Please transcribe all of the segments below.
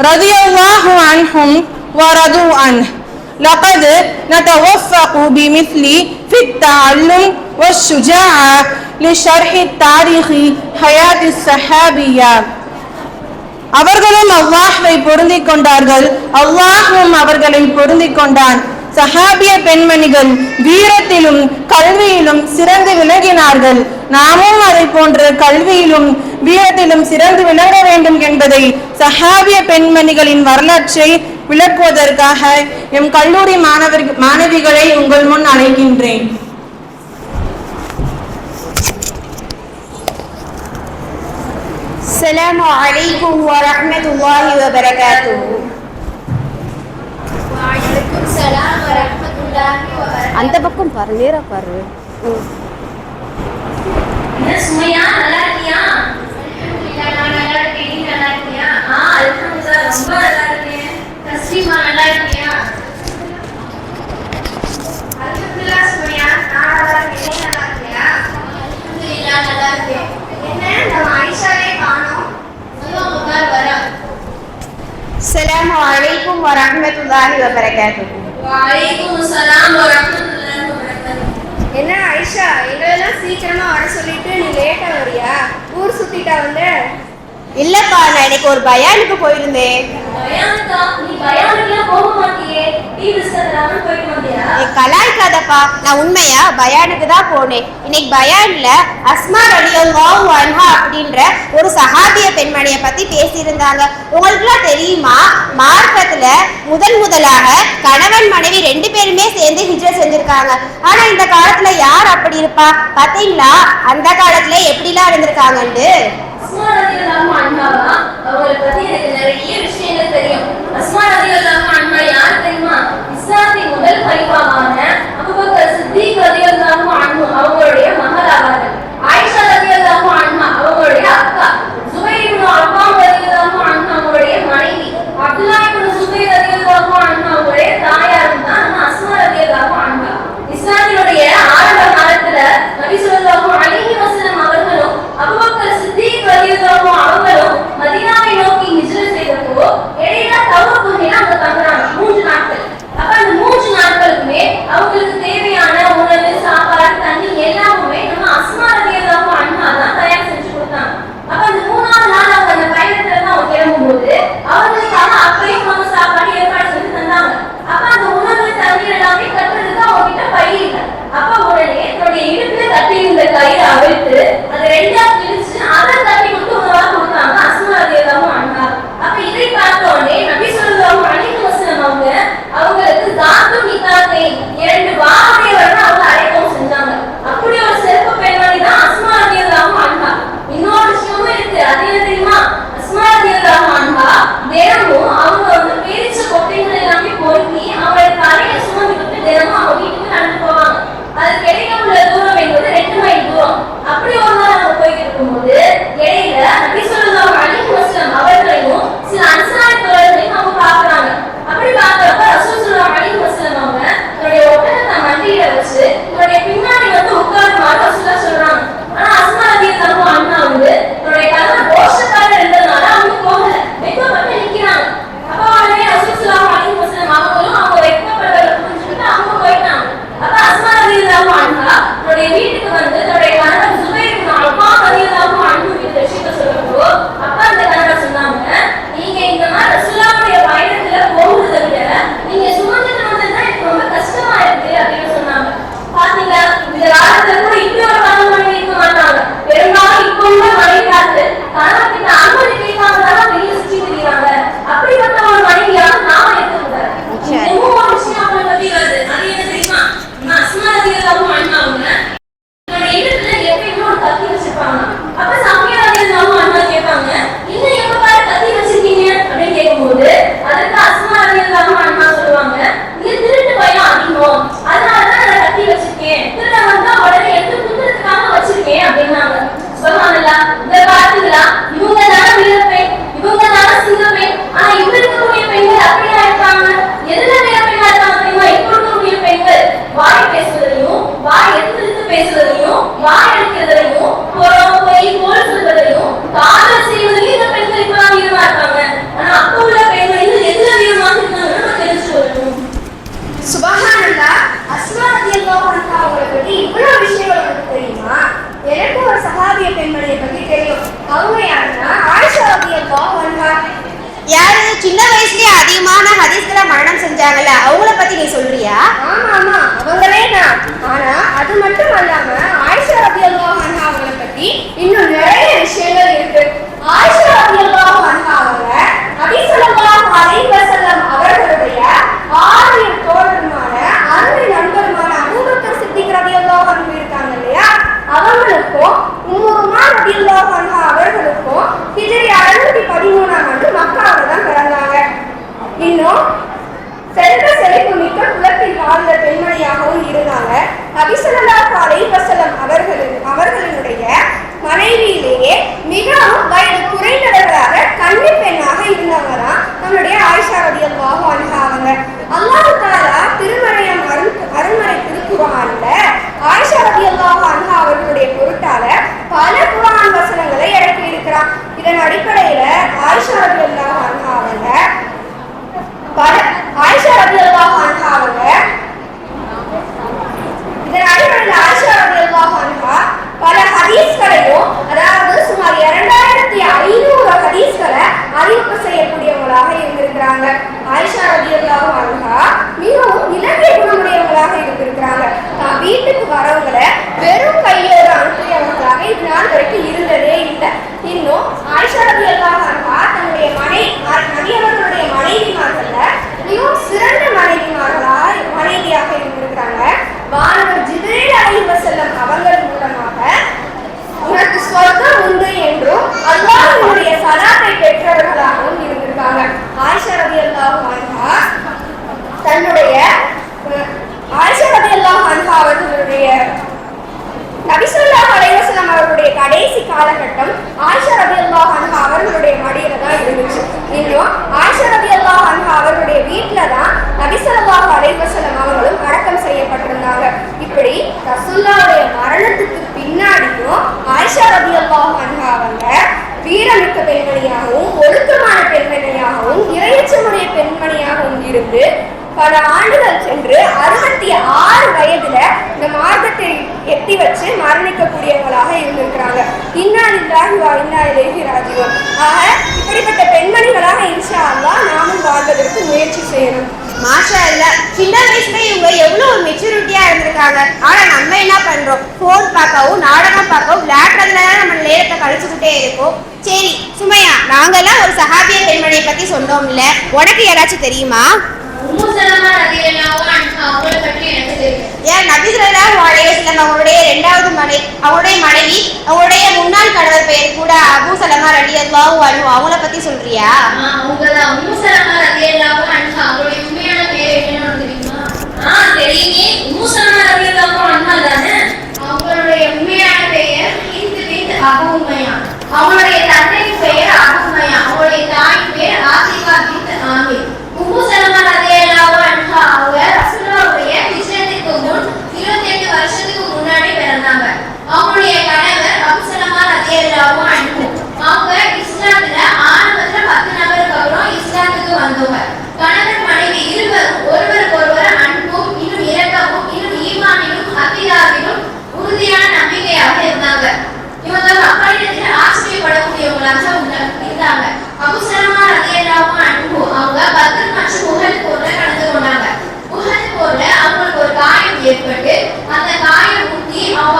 رضي الله عنهم ورضوا عنه لقد نتوفق بمثل في التعلم والشجاعة لشرح التاريخ حياة الصحابية அவர்களும் அல்லாஹ்வை பொருந்திக் கொண்டார்கள் அல்லாஹும் அவர்களை பொருந்திக் கொண்டான் சஹாபிய பெண்மணிகள் வீரத்திலும் கல்வியிலும் சிறந்து விளங்கினார்கள் நாமும் அதை போன்ற கல்வியிலும் வீரத்திலும் சிறந்து விளங்க வேண்டும் என்பதை சஹாபிய பெண்மணிகளின் வரலாற்றை விளக்குவதற்காக எம் கல்லூரி மாணவர் மாணவிகளை உங்கள் முன் அழைக்கின்றேன் السلام عليكم ورحمة الله وبركاته وعليكم السلام ورحمة الله وبركاته அந்த பக்கம் பாரு நேரா பாரு என்ன சுமையா நல்லா இருக்கியா அல்ஹம்துலில்லாஹ், நான் நல்லா இருக்கேன் நீ நல்லா இருக்கியா ஆ அல்ஹம்துலில்லாஹ், ரொம்ப நல்லா இருக்கேன் தஸ்லீமா நல்லா இருக்கியா அல்ஹம்துலில்லாஹ் சுமையா நான் நல்லா இருக்கேன் நீ நல்லா இருக்கியா அல்ஹம்துலில்லாஹ் நல்லா இருக்கேன் என்ன நம்ம ஆயிஷாவே காணோம் முதல்ல உட்கார் வரா السلام عليكم ورحمة الله وبركاته வலைக்கும் அஸ்ஸலாம் வரஹ்மத்துல்லாஹி வபரகாத்துஹு என்ன ஐஷா எங்களெல்லாம் சீக்கிரமா வர சொல்லிட்டு நீ லேட்டா வரியா ஊர் சுத்திட்டா வந்து? இல்லப்பா நான் இன்னைக்கு ஒரு பயானுக்கு போயிருந்தேன். பயானுக்கா? நீ பயானுக்குலாம் போக மாட்டியே. டீ இல்லாமல் போயிட்டு நீ கலாய்க்காதப்பா. நான் உண்மையா? பயானுக்கு தான் போனேன். இன்னைக்கு பயான்ல அஸ்மா ரலியல்லாஹு அன்ஹா அப்படின்ற ஒரு சஹாபிய பெண்மணியை பத்தி பேசியிருந்தாங்க. உங்களுக்குலாம் தெரியுமா? மார்க்கத்துல முதல் முதலாக கணவன் மனைவி ரெண்டு பேருமே சேர்ந்து ஹிஜ்ரத் செஞ்சிருக்காங்க. ஆனா இந்த காலத்துல யார் அப்படி இருப்பா? பாத்தீங்களா? அந்த காலத்துல எப்படிலாம் இருந்திருக்காங்கன்னு அஸ்மா ரலியல்லாஹு அன்ஹாவா அவங்களை பத்தி எனக்கு நிறைய விஷயங்கள் தெரியும். அஸ்மா அதிகமான ஹதீஸ்களை மரணம் செஞ்சாங்கல்ல அவங்கள பத்தி நீ சொல்றியா? ஆமா ஆமா. அவங்களே தான். ஆனா அது மட்டும் அல்லாம ஆயிஷா ரபியல்லாஹு அன்ஹா அவங்கள பத்தி இன்னும் நிறைய விஷயங்கள் இருக்கு. ஆயிஷா ரபியல்லாஹு அன்ஹா அவங்க நபி ஸல்லல்லாஹு அலைஹி வஸல்லம் அவர்களுடைய ஆறு குரான்ல ஆயிஷா ஆயிஷா அல்லாஹ் அன்ஹா அவர்களுடைய பொருட்டால பல குரான் வசனங்களை இறக்கி இருக்கிறான். இதன் அடிப்படையில ஆயிஷா ரலியல்லாஹு அன்ஹா அவங்க பல ஆயிஷா ரலியல்லாஹு அன்ஹா அவங்க இதன் அடிப்படையில் ஆயிஷா ரலியல்லாஹு அன்ஹா பல ஹதீஸ்களையும் அதாவது சுமார் இரண்டாயிரத்தி ஐநூறு ஹதீஸ்களை அறிவிப்பு செய்யக்கூடியவங்களாக இருந்திருக்கிறாங்க. ஆயிஷா ரலியல்லாஹு அன்ஹா மிகவும் இலக்கிய குணமுடையவர்களாக இருந்திருக்கிறாங்க. தான் வீட்டுக்கு வரவங்களை வெறும் கையோடு அனுப்பியவர்களாக இது நாள் வரைக்கும் இருந்ததே இல்லை. இன்னும் ஆயிஷா ரலியல்லாஹு அன்ஹா தன்னுடைய மனை நபியவர்களுடைய மனைவிமார்கள்ல மிகவும் சிறந்த மனைவிமார்களாக மனைவியாக இருந்திருக்கிறாங்க வானவர் ஜிப்ரீல் அலைஹி வஸல்லம் அவங்கள் மூலமாக உனக்கு சொர்க்கம் உண்டு என்றும் அல்லாஹ்வுடைய சலாத்தை பெற்றவர்களாகவும் இருந்திருக்காங்க ஆயிஷா ரலியல்லாஹு அன்ஹா தன்னுடைய அஹ், ஆயிஷா ரலியல்லாஹு அன்ஹா அவர்களுடைய நபிசல்லாஹ் அலைவசலம் அவர்களுடைய கடைசி காலகட்டம் ஆயிஷா ரலியல்லாஹு அன்ஹா அவர்களுடைய மடியில தான் இருந்துச்சு இன்னும் ஆயிஷா ரலியல்லாஹு அன்ஹா அவர்களுடைய வீட்டில தான் நபிசல்லாஹு அலைவசலம் அவர்களும் அடக்கம் செய்யப்பட்டிருந்தாங்க இப்படி ரசூல்லாவுடைய மரணத்துக்கு பின்னாடியும் ஆயிஷா ரலியல்லாஹு அன்ஹா அவங்க வீரமிக்க பெண்மணியாகவும் ஒழுக்கமான பெண்மணியாகவும் இறையச்சமுடைய பெண்மணியாகவும் இருந்து பல ஆண்டுகள் சென்று அறுபத்தி ஆறு வயதுல இந்த மார்க்கத்தை எட்டி வச்சு மரணிக்கக்கூடியவங்களாக இருந்திருக்கிறாங்க. இன்னா இல்லாஹி இன்னா ஆக இப்படிப்பட்ட பெண்மணிகளாக இன்ஷா அல்லாஹ் நாமும் வாழ்வதற்கு முயற்சி செய்யணும். மாஷா இல்ல. சின்ன வயசுல இவங்க எவ்வளவு ஒரு மெச்சூரிட்டியா இருந்திருக்காங்க. ஆனா நம்ம என்ன பண்றோம்? போன் பார்க்கவும் நாடகம் பார்க்கவும் விளையாடுறதுல நம்ம நேரத்தை கழிச்சுக்கிட்டே இருக்கோம். சரி சுமையா நாங்கெல்லாம் ஒரு சஹாபிய பெண்மணியை பத்தி சொன்னோம் இல்ல உனக்கு யாராச்சும் தெரியுமா? உம்மு சலமா ரலியல்லாஹு அன்ஹா அவங்கள ஏன் நபிசுல்லா அலைவசல்லம் அவங்களுடைய ரெண்டாவது மனை அவங்களுடைய மனைவி அவங்களுடைய முன்னாள் கணவர் பெயர் கூட அபு சலமா ரலி அல்லாஹு அன்ஹு. அவங்கள பத்தி சொல்றியா? ஆ, அவங்கதான் சலமா ரலியல்லாஹு அன்ஹா அவங்களுடைய அவங்களுடைய பெயர் அவங்களுடைய தந்தையின் பெயர் அபு அவங்களுடைய தாயின் பெயர் ஆசிர்வாதி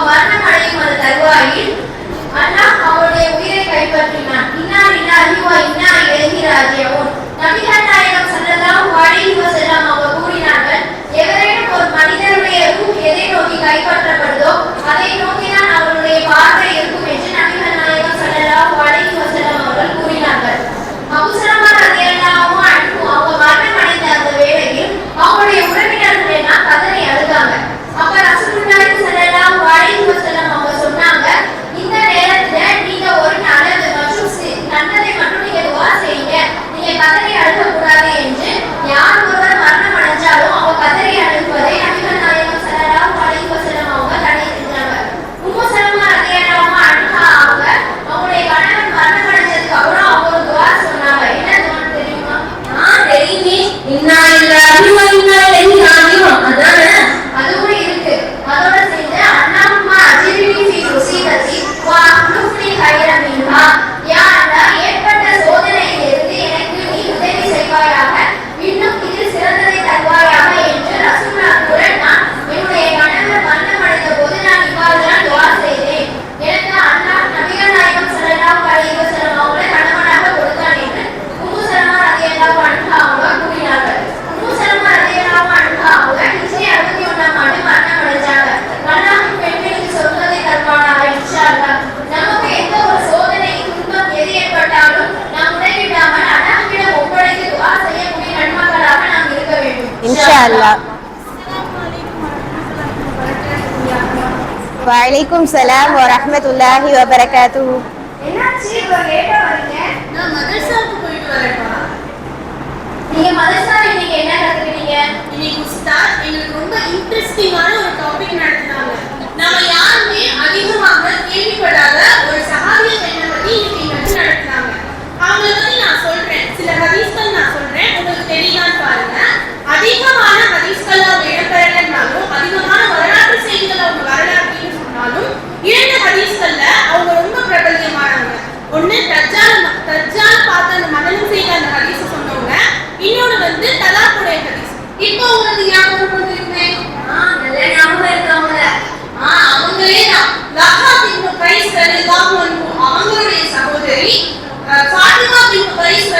ஊத்தி அவங்க மரணம் இன்ஷால்லா வலைக்கும் சலாம் வரமத்துல்லாஹி வபரகாத்து நீங்க மதரசா இன்னைக்கு என்ன கத்துக்கிட்டீங்க இன்னைக்கு உஸ்தாத் எங்களுக்கு ரொம்ப இன்ட்ரெஸ்டிங்கான ஒரு டாபிக் நடத்துனாங்க நம்ம யாருமே அதிகமாக கேள்விப்படாத ஒரு சகாவியம் என்ன சரி பாதுகாப்பின் பரிசு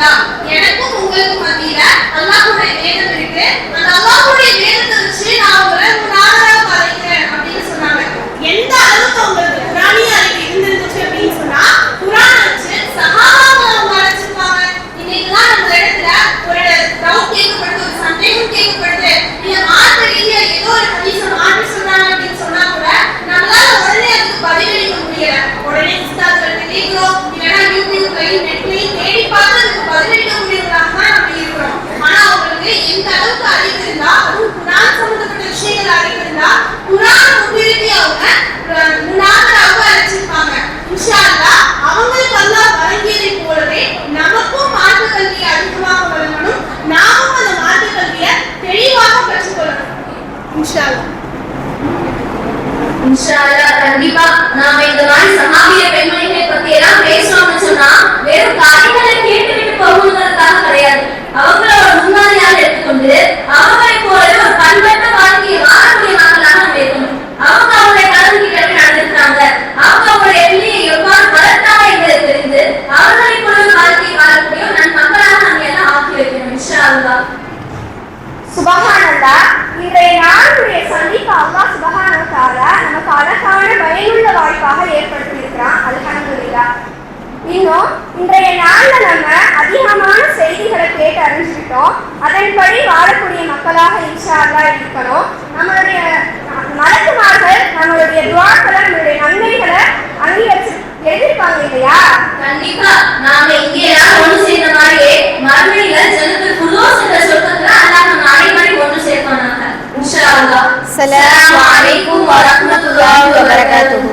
தான் எனக்கும் உங்களுக்கும் மத்தியில அல்லாஹுடைய வேதம் இருக்கு. நான் சஹாபிய பெண்மணிகளை பத்தி எல்லாம் பேசணும்னு சொன்னா வெறும் காரியம் அறிஞ்சுக்கிட்டோம் அதன்படி வாழக்கூடிய மக்களாக இன்ஷா அல்லாஹ் இருக்கணும் நம்மளுடைய மலக்குமார்கள் நம்மளுடைய துவாக்களை நம்மளுடைய நன்மைகளை அங்கீகரிச்சு எழுதியிருப்பாங்க இல்லையா? கண்டிப்பா. நாம இங்கே எல்லாம் ஒன்று சேர்ந்த மாதிரியே மறுமையில ஜனத்துல் குலூஸ் என்ற சொர்க்கத்துல அல்லாஹ் நம்ம அனைவரையும் ஒன்று சேர்ப்பானாக. இன்ஷா அல்லாஹ் அஸ்ஸலாமு அலைக்கும் வரஹ்மத்துல்லாஹி வபரகாத்துஹு.